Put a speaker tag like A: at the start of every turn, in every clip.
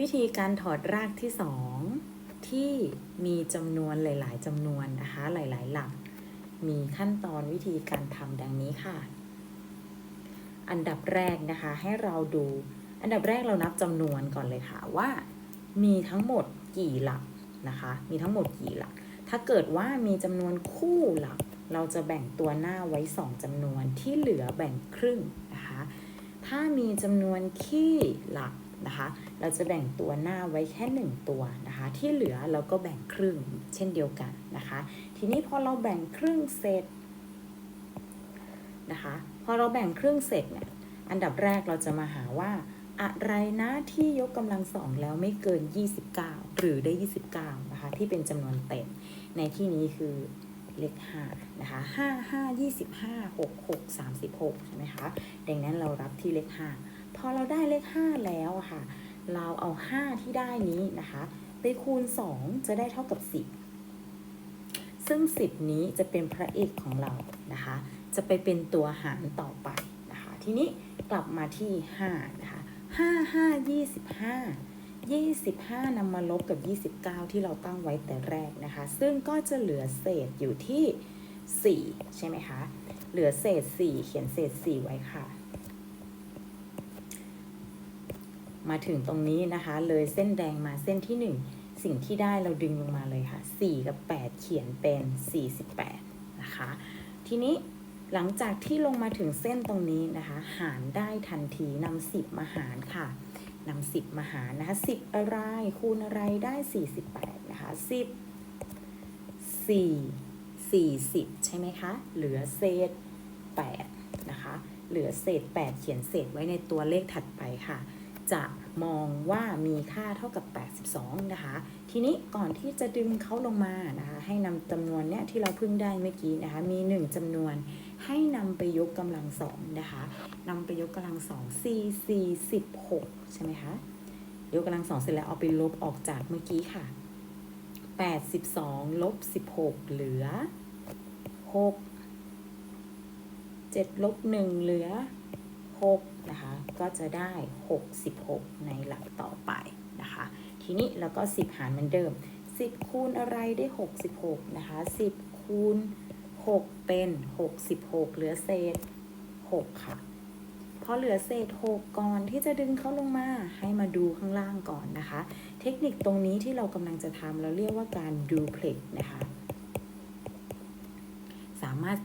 A: วิธีการถอดรากที่สองที่มีจำนวนหลาย ๆจำนวนนะคะหลาย ๆ หลัก มีขั้นตอนวิธีการทำดังนี้ค่ะ อันดับแรกนะคะให้เราดู อันดับแรกเรานับจำนวนก่อนเลยค่ะว่า มีทั้งหมดกี่หลักนะคะ มีทั้งหมดกี่หลัก ถ้าเกิดว่ามีจำนวนคู่หลัก เราจะแบ่งตัวหน้าไว้ 2จำนวนที่เหลือแบ่งครึ่งนะคะ ถ้ามีจำนวนขี้หลัก นะคะ เราจะแบ่งตัวหน้าไว้แค่ 1 ตัวนะคะ ที่เหลือเราก็แบ่งครึ่งเช่นเดียวกันนะคะ ทีนี้พอเราแบ่งครึ่งเสร็จนะคะ พอเราแบ่งครึ่งเสร็จเนี่ย อันดับแรกเราจะมาหาว่าอะไรนะที่ยกกำลังสองแล้วไม่เกิน 29 หรือได้ 29 นะคะ ที่เป็นจำนวนเต็ม ในที่นี้คือเลข5นะคะ5 5 25 6 6 36 ใช่ไหมคะ ดังนั้นเรารับที่เลข 5 อเราได้เลข 5 แล้วค่ะ เราเอา 5 ที่ได้นี้นะคะ ไปคูณ 2 จะได้เท่ากับ 10 ซึ่ง 10 นี้จะเป็นพระเอกของเรานะคะ จะไปเป็นตัวหารต่อไปนะคะ ทีนี้กลับมาที่ 5 นะคะ 5 5 25 25นำมาลบกับ 29 ที่เราตั้งไว้แต่แรกนะคะ ซึ่งก็จะเหลือเศษอยู่ที่ 4 ใช่ไหมคะ เหลือเศษ 4 เขียนเศษ 4 ไว้ค่ะ มาถึงตรงนี้นะคะ เลยเส้นแดงมาเส้นที่ 1 สิ่งที่ได้เราดึงลงมาเลยค่ะ 4 กับ 8 เขียนเป็น 48 นะคะ ทีนี้หลังจากที่ลงมาถึงเส้นตรงนี้นะคะ หารได้ทันทีนำ10 มาหารค่ะนำ10 มาหารนะคะ 10 อะไรคูณอะไรได้ 48 นะคะ 10 4 40 ใช่ไหมคะ เหลือเศษ 8 นะคะ เหลือเศษ 8 เขียนเศษไว้ในตัวเลขถัดไปค่ะ จะมองว่ามีค่าเท่ากับ 82 นะคะ ทีนี้ก่อนที่จะดึงเขาลงมานะคะ ให้นำจำนวนเนี้ยที่เราเพิ่งได้เมื่อกี้นะคะ มี 1จำนวน ให้นำไปยกกำลังสองนะคะนำไปยกกำลังสอง4 4 16 ใช่ไหมคะ ยกกำลังสองเสร็จแล้วเอาไปลบออกจากเมื่อกี้ค่ะ 82ลบ16 เหลือ 6 7ลบ1เหลือ 6นะคะก็จะได้ 66 ในหลักต่อไปนะคะ ทีนี้เราก็ 10 หารเหมือนเดิม 10 คูณอะไรได้ 66 นะคะ 10 คูณ 6 เป็น 66 เหลือเศษ 6 ค่ะพอเหลือเศษ 6 ก่อนที่จะดึงเขาลงมาให้มาดูข้างล่างก่อนนะคะ เทคนิคตรงนี้ที่เรากำลังจะทำเราเรียกว่าการดูเพล็กนะคะ สามารถ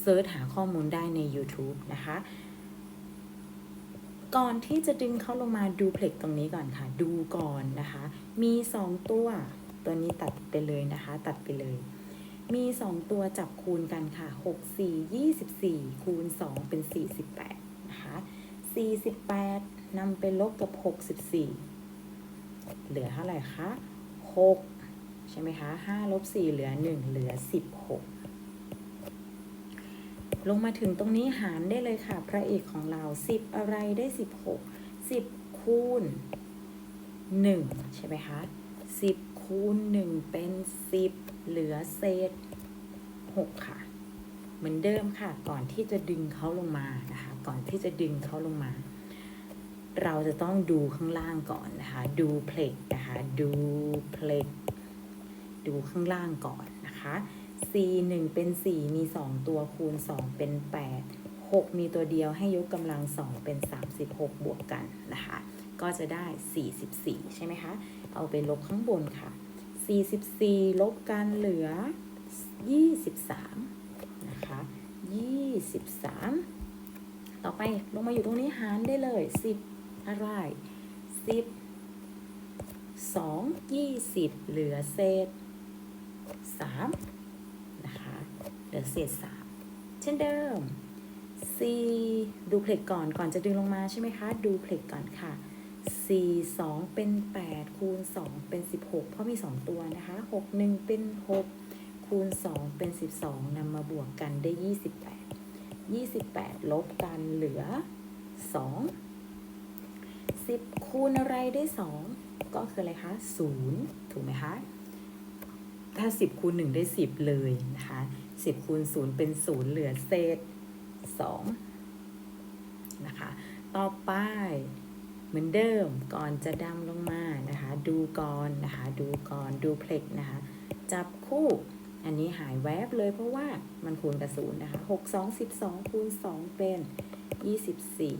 A: เซิร์ชหาข้อมูลได้ใน YouTube นะคะ ก่อนที่จะดึงเขาลงมาดูเพล็กตรงนี้ก่อนค่ะ ดูก่อนนะคะ มี 2 ตัว ตัวนี้ตัดไปเลยนะคะ ตัดไปเลย มี 2 ตัวจับคูณกันค่ะ 6 4 24 คูณ 2 เป็น 48 นะคะ 48นำไปลบกับ 64 เหลือเท่าไหร่คะ 6 ใช่ไหมคะ 5 ลบ 4 เหลือ 1 เหลือ 16 ลงมาถึงตรงนี้หารได้เลยค่ะ พระเอกของเรา10อะไรได้16 10คูณ1ใช่ไหมคะ10คูณ1เป็น10เหลือเศษ6ค่ะ เหมือนเดิมค่ะ ก่อนที่จะดึงเขาลงมานะคะ ก่อนที่จะดึงเขาลงมา เราจะต้องดูข้างล่างก่อนนะคะ ดูเพล็กนะคะ ดูเพล็กดูข้างล่างก่อนนะคะ c 1เป็น 4 มี 2 ตัวคูณ 2 เป็น 8 6 มีตัวเดียวให้ยกกำลัง 2 เป็น 36 บวกกันนะคะ ก็จะได้ 44 ใช่ไหมคะ เอาไปลบข้างบนค่ะ 44 ลบกันเหลือ 23 นะคะ 23 ต่อไปลงมาอยู่ตรงนี้หารได้เลย 10 อะไร 10 2 20 เหลือเศษ 3 เหลือเศษ3เช่นเดิม4ดูเพล็กก่อนก่อนจะดึงลงมาใช่ไหมคะ ดูเพล็กก่อนค่ะ4 2เป็น 8 คูณ 2 เป็น 16 เพราะมี 2 ตัวนะคะ 6 1 เป็น 6 คูณ 2 เป็น 12นำมาบวกกันได้ 28 28 ลบกันเหลือ 2 10 คูณอะไรได้ 2 ก็คืออะไรคะ 0 ถูกไหมคะ ถ้า 10คูณ1ได้ 10 เลยนะคะ10คูณ0เป็น 0 เหลือเศษ2นะคะต่อไปเหมือนเดิมก่อนจะดำลงมานะคะ ดูก่อนนะคะดูก่อนดูเพล็กนะคะ จับคู่อันนี้หายแวบเลยเพราะว่ามันคูณกับศูนย์นะคะหกสองสิบสองคูณสองเป็นยี่สิบสี่